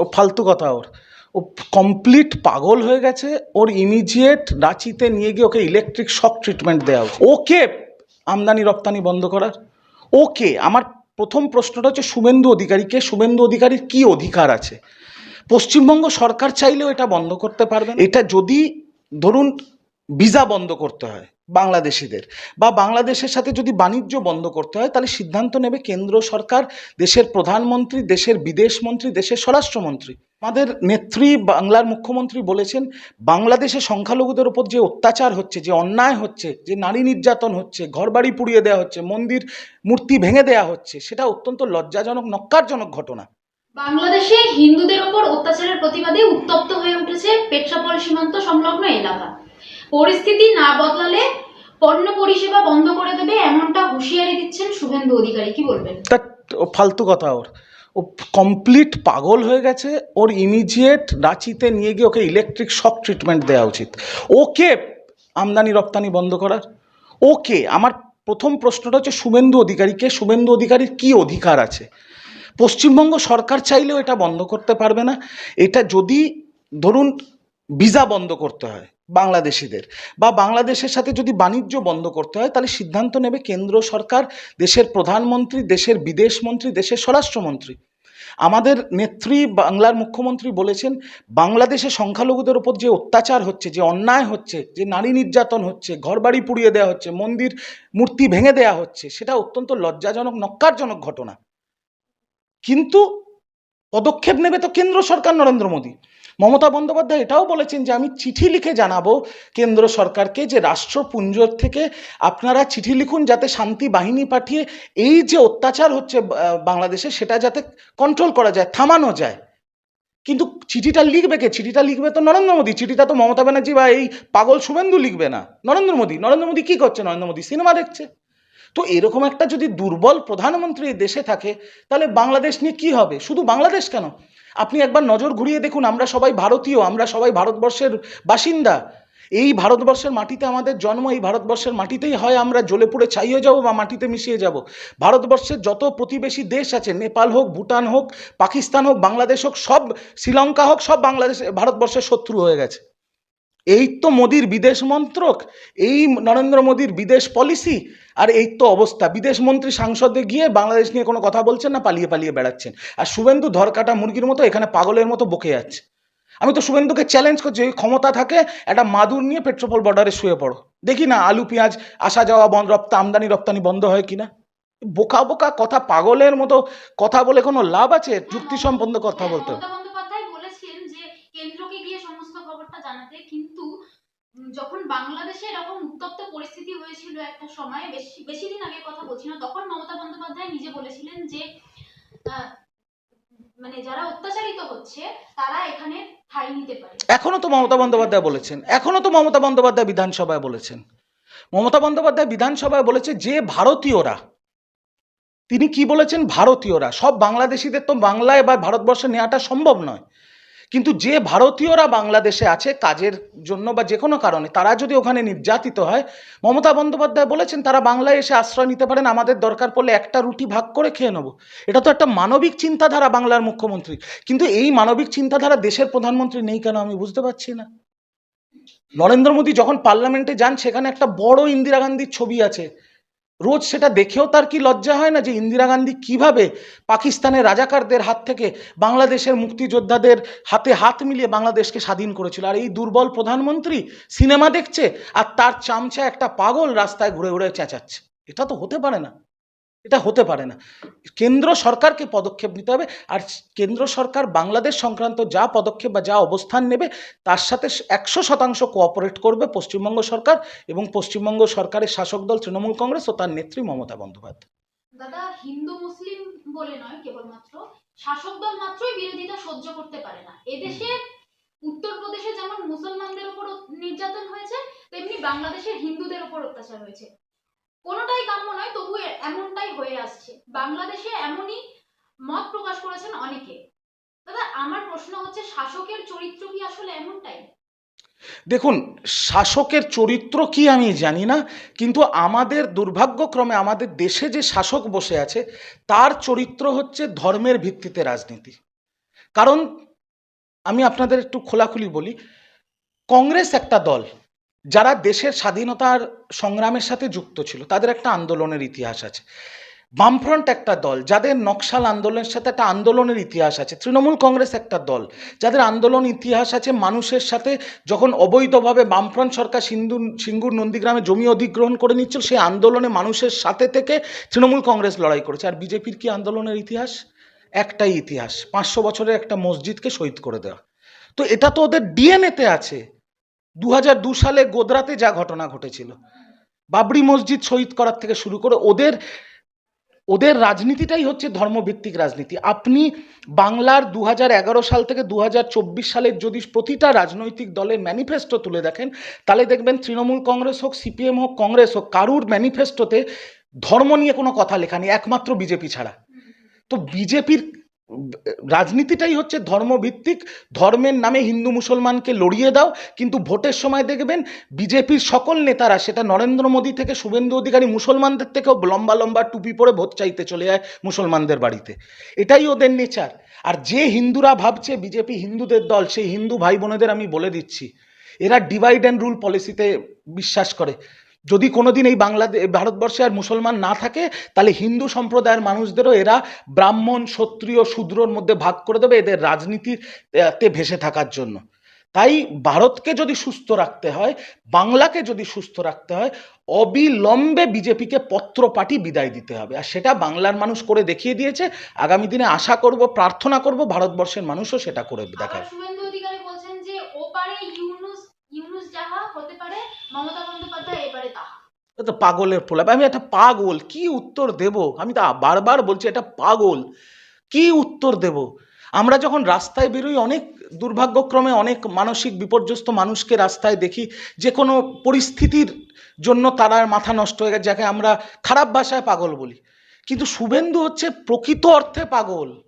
ও ফালতু কথা ওর। ও কমপ্লিট পাগল হয়ে গেছে, ওর ইমিডিয়েট রাঁচিতে নিয়ে গিয়ে ওকে ইলেকট্রিক শক ট্রিটমেন্ট দেওয়া উচিত ওকে আমদানি রপ্তানি বন্ধ করার। ওকে, আমার প্রথম প্রশ্নটা হচ্ছে শুভেন্দু অধিকারীকে শুভেন্দু অধিকারীর কি অধিকার আছে? পশ্চিমবঙ্গ সরকার চাইলেও এটা বন্ধ করতে পারবে এটা যদি, ধরুন ভিসা বন্ধ করতে হয় বাংলাদেশিদের। বা বাংলাদেশের সাথে যদি বাণিজ্য বন্ধ করতে হয়, তাহলে সিদ্ধান্ত নেবে কেন্দ্র সরকার, দেশের প্রধানমন্ত্রী, দেশের বিদেশ মন্ত্রী, দেশের স্বরাষ্ট্রমন্ত্রী আমাদের নেত্রী বাংলার মুখ্যমন্ত্রী বলেছেন, বাংলাদেশে সংখ্যালঘুদের উপর যে অত্যাচার হচ্ছে, যে অন্যায় হচ্ছে, যে নারী নির্যাতন হচ্ছে, ঘরবাড়ি পুড়িয়ে দেওয়া হচ্ছে, মন্দির মূর্তি ভেঙে দেওয়া হচ্ছে, সেটা অত্যন্ত লজ্জাজনক, নক্কারজনক ঘটনা। বাংলাদেশে হিন্দুদের ওপর অত্যাচারের প্রতিবাদে উত্তপ্ত হয়ে উঠেছে পেট্রাপল সীমান্ত সংলগ্ন এলাকা। পরিস্থিতি না বদলালে পণ্য পরিষেবা বন্ধ করে দেবে এমনটা হুঁশিয়ারি দিচ্ছেন শুভেন্দু অধিকারী। কি বলবেন? ফালতু কথা ওর। ও কমপ্লিট পাগল হয়ে গেছে, ওর ইমিডিয়েট রাঁচিতে নিয়ে গিয়ে ওকে ইলেকট্রিক শক ট্রিটমেন্ট দেওয়া উচিত। ওকে আমদানি রপ্তানি বন্ধ করার। ওকে, আমার প্রথম প্রশ্নটা হচ্ছে শুভেন্দু অধিকারীকে শুভেন্দু অধিকারীর কি অধিকার আছে? পশ্চিমবঙ্গ সরকার চাইলেও এটা বন্ধ করতে পারবে না। এটা যদি, ধরুন ভিসা বন্ধ করতে হয় বাংলাদেশিদের। বা বাংলাদেশের সাথে যদি বাণিজ্য বন্ধ করতে হয়, তাহলে সিদ্ধান্ত নেবে কেন্দ্র সরকার, দেশের প্রধানমন্ত্রী, দেশের বিদেশ মন্ত্রী, দেশের স্বরাষ্ট্রমন্ত্রী আমাদের নেত্রী বাংলার মুখ্যমন্ত্রী বলেছেন, বাংলাদেশে সংখ্যালঘুদের উপর যে অত্যাচার হচ্ছে, যে অন্যায় হচ্ছে, যে নারী নির্যাতন হচ্ছে, ঘরবাড়ি পুড়িয়ে দেওয়া হচ্ছে, মন্দির মূর্তি ভেঙে দেওয়া হচ্ছে, সেটা অত্যন্ত লজ্জাজনক, নক্কারজনক ঘটনা। কিন্তু পদক্ষেপ নেবে তো কেন্দ্র সরকার নরেন্দ্র মোদী। মমতা বন্দ্যোপাধ্যায় এটাও বলেছেন যে, আমি চিঠি লিখে জানাব কেন্দ্র সরকারকে যে রাষ্ট্রপুঞ্জর থেকে আপনারা চিঠি লিখুন যাতে শান্তি বাহিনী পাঠিয়ে এই যে অত্যাচার হচ্ছে বাংলাদেশে সেটা যাতে কন্ট্রোল করা যায়, থামানো যায়। কিন্তু চিঠিটা লিখবে কে? চিঠিটা লিখবে তো নরেন্দ্র মোদী। চিঠিটা তো মমতা ব্যানার্জি বা এই পাগল শুভেন্দু লিখবে না। নরেন্দ্র মোদী। নরেন্দ্র মোদী কী করছে? নরেন্দ্র মোদী সিনেমা দেখছে। তো এরকম একটা যদি দুর্বল প্রধানমন্ত্রী দেশে থাকে, তাহলে বাংলাদেশ নিয়ে কি হবে? শুধু বাংলাদেশ কেন? আপনি একবার নজর ঘুরিয়ে দেখুন, আমরা সবাই ভারতীয়, আমরা সবাই ভারতবর্ষের বাসিন্দা। এই ভারতবর্ষের মাটিতে আমাদের জন্ম, এই ভারতবর্ষের মাটিতেই হয় আমরা জ্বলে পুড়ে ছাই যাব বা মাটিতে মিশিয়ে যাব। ভারতবর্ষের যত প্রতিবেশী দেশ আছে, নেপাল হোক, ভুটান হোক, পাকিস্তান হোক, বাংলাদেশ হোক, সব, শ্রীলঙ্কা হোক, সব বাংলাদেশ, ভারতবর্ষের শত্রু হয়ে গেছে। এই তো মোদির বিদেশ মন্ত্রক, এই নরেন্দ্র মোদির বিদেশ পলিসি আর এই তো অবস্থা। বিদেশ মন্ত্রী সাংসদে গিয়ে বাংলাদেশ নিয়ে কোনো কথা বলছেন না, পালিয়ে পালিয়ে বেড়াচ্ছেন। আর শুভেন্দু ধরকাটা মুরগির মতো এখানে পাগলের মতো বকে যাচ্ছে। আমি তো শুভেন্দুকে চ্যালেঞ্জ করছি যদি ক্ষমতা থাকে, একটা মাদুর নিয়ে পেট্রোপল বর্ডারে শুয়ে পড়ো। দেখি না, আলু, পেঁয়াজ, আসা যাওয়া বন্ধ রপ্তা, আমদানি রপ্তানি বন্ধ হয় কিনা? বোকা বোকা কথা, পাগলের মতো কথা বলে কোনো লাভ আছে? যুক্তি সম্পন্ন কথা বলতে হবে। মমতা বন্দ্যোপাধ্যায় বলেছেন যে কেন্দ্রকে গিয়ে সমস্ত খবরটা জানাতে কিন্তু উম, যখন বাংলাদেশে এরকম উত্তপ্ত পরিস্থিতি হয়েছিল একটা সময়, বেশি বেশি দিন আগে কথা বলছি না, তখন মমতা বন্দ্যোপাধ্যায় নিজে বলেছিলেন যে মানে যারা অত্যাচারিত হচ্ছে, তারা এখানে ঠাঁই নিতে পারে। এখনও তো মমতা বন্দ্যোপাধ্যায় বলেছেন। এখনও তো মমতা বন্দ্যোপাধ্যায় বিধানসভায় বলেছেন। মমতা বন্দ্যোপাধ্যায় বিধানসভায় বলেছে যে ভারতীয়রা, তিনি কি বলেছেন? ভারতীয়রা। সব বাংলাদেশিদের তো বাংলায় বা ভারতবর্ষে নেওয়াটা সম্ভব নয়। কিন্তু যে ভারতীয়রা বাংলাদেশে আছে কাজের জন্য বা যে কোনো কারণে, তারা যদি ওখানে নির্যাতিত হয়, মমতা বন্দ্যোপাধ্যায় বলেছেন তারা বাংলায় এসে আশ্রয় নিতে পারেন, আমাদের দরকার পড়লে একটা রুটি ভাগ করে খেয়ে নেব। এটা তো একটা মানবিক চিন্তাধারা বাংলার মুখ্যমন্ত্রী কিন্তু এই মানবিক চিন্তাধারা দেশের প্রধানমন্ত্রী নেই কেন আমি বুঝতে পারছি না। নরেন্দ্র মোদী যখন পার্লামেন্টে যান, সেখানে একটা বড় ইন্দিরা গান্ধীর ছবি আছে। রোজ সেটা দেখেও তার কি লজ্জা হয় না যে ইন্দিরা গান্ধী কীভাবে পাকিস্তানের রাজাকারদের হাত থেকে বাংলাদেশের মুক্তিযোদ্ধাদের হাতে হাত মিলিয়ে বাংলাদেশকে স্বাধীন করেছিল? আর এই দুর্বল প্রধানমন্ত্রী সিনেমা দেখছে আর তার চামচা একটা পাগল রাস্তায় ঘুরে ঘুরে চেঁচাচ্ছে। এটা তো হতে পারে না। এটা হতে পারে না। কেন্দ্র সরকারকে পদক্ষেপ নিতে হবে আর কেন্দ্র সরকার বাংলাদেশ সংক্রান্ত যা পদক্ষেপ বা যা অবস্থান নেবে তার সাথে একশো শতাংশ কোঅপারেট করবে পশ্চিমবঙ্গ সরকার এবং পশ্চিমবঙ্গ সরকারের শাসক দল তৃণমূল কংগ্রেস ও তার নেত্রী মমতা বন্দ্যোপাধ্যায়। দাদা, হিন্দু মুসলিম বলে নয় কেবলমাত্র, শাসক দল মাত্রই বিরোধিতা সহ্য করতে পারে না। এদেশে উত্তরপ্রদেশে যেমন মুসলমানদের উপর নির্যাতন হয়েছে, তেমনি বাংলাদেশের হিন্দুদের উপর অত্যাচার হয়েছে। কোনোটাই কাম্য নয়, তবু এমনটাই হয়ে আসছে। বাংলাদেশে এমনই মত প্রকাশ করেছেন অনেকে। দাদা, আমার প্রশ্ন হচ্ছে, শাসকের চরিত্র কি আসলে এমনটাই? দেখুন, শাসকের চরিত্র কি আমি জানি না, কিন্তু আমাদের দুর্ভাগ্যক্রমে আমাদের দেশে যে শাসক বসে আছে, তার চরিত্র হচ্ছে ধর্মের ভিত্তিতে রাজনীতি। কারণ, আমি আপনাদের একটু খোলাখুলি বলি, কংগ্রেস একটা দল যারা দেশের স্বাধীনতার সংগ্রামের সাথে যুক্ত ছিল, তাদের একটা আন্দোলনের ইতিহাস আছে। বামফ্রন্ট একটা দল, যাদের নকশাল আন্দোলনের সাথে একটা আন্দোলনের ইতিহাস আছে। তৃণমূল কংগ্রেস একটা দল, যাদের আন্দোলন ইতিহাস আছে মানুষের সাথে যখন অবৈধভাবে বামফ্রন্ট সরকার সিন্ধু, সিঙ্গুর নন্দীগ্রামে জমি অধিগ্রহণ করে নিচ্ছিল, সেই আন্দোলনে মানুষের সাথে থেকে তৃণমূল কংগ্রেস লড়াই করেছে। আর বিজেপির কি আন্দোলনের ইতিহাস? একটাই ইতিহাস, পাঁচশো বছরের একটা মসজিদকে শহীদ করে দেওয়া। তো এটা তো ওদের ডিএনএতে আছে। দু সালে গোদরাতে যা ঘটনা ঘটেছিল, বাবরি মসজিদ শহীদ করার থেকে শুরু করে ওদের ওদের রাজনীতিটাই হচ্ছে ধর্মভিত্তিক রাজনীতি। আপনি বাংলার দু হাজার এগারো সাল থেকে দু হাজার চব্বিশ সালের যদি প্রতিটা রাজনৈতিক দলের ম্যানিফেস্টো তুলে দেখেন, তাহলে দেখবেন তৃণমূল কংগ্রেস হোক, সিপিএম হোক, কংগ্রেস হোক, কারুর ম্যানিফেস্টোতে ধর্ম নিয়ে কোনো কথা লেখা নেই, একমাত্র বিজেপি ছাড়া। তো বিজেপির রাজনীতিটাই হচ্ছে ধর্মভিত্তিক। ধর্মের নামে হিন্দু মুসলমানকে লড়িয়ে দাও, কিন্তু ভোটের সময় দেখবেন বিজেপির সকল নেতারা, সেটা নরেন্দ্র মোদী থেকে শুভেন্দু অধিকারী মুসলমানদের থেকেও লম্বা লম্বা টুপি পরে ভোট চাইতে চলে যায় মুসলমানদের বাড়িতে। এটাই ওদের নেচার। আর যে হিন্দুরা ভাবছে বিজেপি হিন্দুদের দল, সেই হিন্দু ভাই বোনেদের আমি বলে দিচ্ছি, এরা ডিভাইড অ্যান্ড রুল পলিসিতে বিশ্বাস করে। যদি কোনোদিন এই বাংলাদেশ ভারতবর্ষে আর মুসলমান না থাকে, তাহলে হিন্দু সম্প্রদায়ের মানুষদেরও এরা ব্রাহ্মণ, ক্ষত্রিয়, শূদ্রর মধ্যে ভাগ করে দেবে এদের রাজনীতিতে ভেসে থাকার জন্য। তাই ভারতকে যদি সুস্থ রাখতে হয়, বাংলাকে যদি সুস্থ রাখতে হয়, অবিলম্বে বিজেপিকে পত্র বিদায় দিতে হবে। আর সেটা বাংলার মানুষ করে দেখিয়ে দিয়েছে। আগামী দিনে আশা করব, প্রার্থনা করব, ভারতবর্ষের মানুষও সেটা করে আবার দেখায় শুভেন্দু অধিকারী বলছেন যে ওপারে ইউনুস ইউনুস যাহা হতে পারে মমতা বন্দ্যোপাধ্যায় এবারে তাহা। তো পাগলের প্রলাপ। আমি একটা পাগল, কি উত্তর দেব? আমি তো বারবার বলছি, এটা পাগল, কি উত্তর দেব? আমরা যখন রাস্তায় বেরোই, অনেক দুর্ভাগ্যক্রমে অনেক মানসিক বিপর্যস্ত মানুষকে রাস্তায় দেখি, যে কোনো পরিস্থিতির জন্য তারা মাথা নষ্ট হয়ে গেছে, যাকে আমরা খারাপ ভাষায় পাগল বলি। কিন্তু শুভেন্দু হচ্ছে প্রকৃত অর্থে পাগল।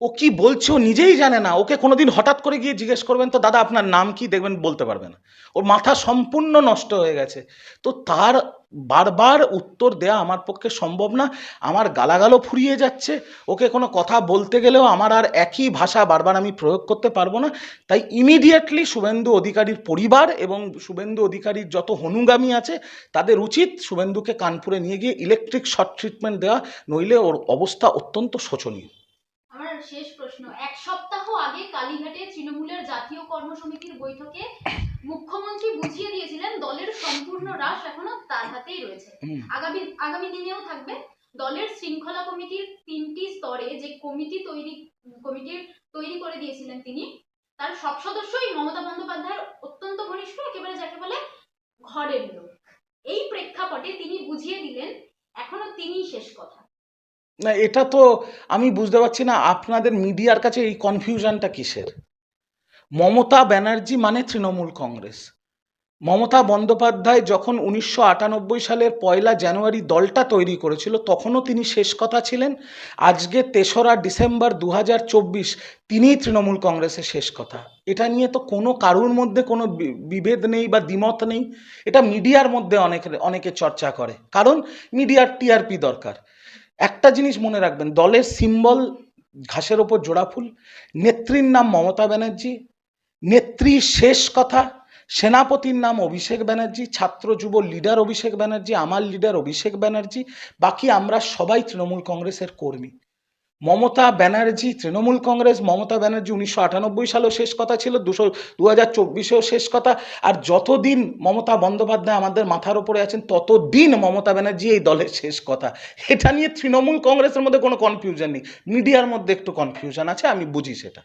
ও কি বলছে, ও নিজেই জানে না। ওকে কোনোদিন হঠাৎ করে গিয়ে জিজ্ঞেস করবেন, তো দাদা, আপনার নাম কি? দেখবেন বলতে পারবে না। ওর মাথা সম্পূর্ণ নষ্ট হয়ে গেছে। তো তার বারবার উত্তর দেয়া আমার পক্ষে সম্ভব না। আমার গালাগালও ফুরিয়ে যাচ্ছে। ওকে কোনো কথা বলতে গেলেও আমার আর একই ভাষা বারবার আমি প্রয়োগ করতে পারব না। তাই ইমিডিয়েটলি শুভেন্দু অধিকারীর পরিবার এবং শুভেন্দু অধিকারীর যত হনুগামী আছে, তাদের উচিত শুভেন্দুকে কানপুরে নিয়ে গিয়ে ইলেকট্রিক শর্ট ট্রিটমেন্ট দেওয়া। নইলে ওর অবস্থা অত্যন্ত শোচনীয়। আমার শেষ প্রশ্ন। এক সপ্তাহ আগে কালীঘাটে তৃণমূলের জাতীয় কর্মসমিতির বৈঠকে মুখ্যমন্ত্রী বুঝিয়ে দিয়েছিলেন দলের সম্পূর্ণ হ্রাস এখনও তার হাতেই রয়েছে। আগামী আগামী দিনেও থাকবে। দলের শৃঙ্খলা কমিটির তিনটি স্তরে যে কমিটি তৈরি কমিটির তৈরি করে দিয়েছিলেন তিনি তার সব সদস্যই মমতা বন্দ্যোপাধ্যায়ের অত্যন্ত ঘনিষ্ঠ একেবারে যাকে বলে ঘরের লোক। এই প্রেক্ষাপটে তিনি বুঝিয়ে দিলেন এখনও তিনিই শেষ কথা। না, এটা তো আমি বুঝতে পারছি না, আপনাদের মিডিয়ার কাছে এই কনফিউশনটা কিসের? মমতা ব্যানার্জি মানে তৃণমূল কংগ্রেস। মমতা বন্দ্যোপাধ্যায় যখন উনিশশো আটানব্বই সালের পয়লা জানুয়ারি দলটা তৈরি করেছিল, তখনও তিনি শেষ কথা ছিলেন। আজকে তেসরা ডিসেম্বর দু তিনিই তৃণমূল কংগ্রেসের শেষ কথা। এটা নিয়ে তো কোনো কারুর মধ্যে কোনো বিভেদ নেই বা দ্বিমত নেই। এটা মিডিয়ার মধ্যে অনেক, অনেকে চর্চা করে। কারণ মিডিয়ার টিআরপি দরকার। একটা জিনিস মনে রাখবেন, দলের সিম্বল ঘাসের ওপর জোড়া ফুল, নেত্রীর নাম মমতা ব্যানার্জি নেত্রী শেষ কথা, সেনাপতির নাম অভিষেক ব্যানার্জি, ছাত্র যুব লিডার অভিষেক ব্যানার্জি, আমার লিডার অভিষেক ব্যানার্জি, বাকি আমরা সবাই তৃণমূল কংগ্রেসের কর্মী। মমতা ব্যানার্জি, তৃণমূল কংগ্রেস, মমতা ব্যানার্জি উনিশশো আটানব্বই সালেও শেষ কথা ছিল, দুশো দু হাজার চব্বিশেও শেষ কথা। আর যতদিন মমতা বন্দ্যোপাধ্যায় আমাদের মাথার ওপরে আছেন, ততদিন মমতা ব্যানার্জি এই দলের শেষ কথা। এটা নিয়ে তৃণমূল কংগ্রেসের মধ্যে কোনো কনফিউশন নেই। মিডিয়ার মধ্যে একটু কনফিউশন আছে, আমি বুঝি সেটা।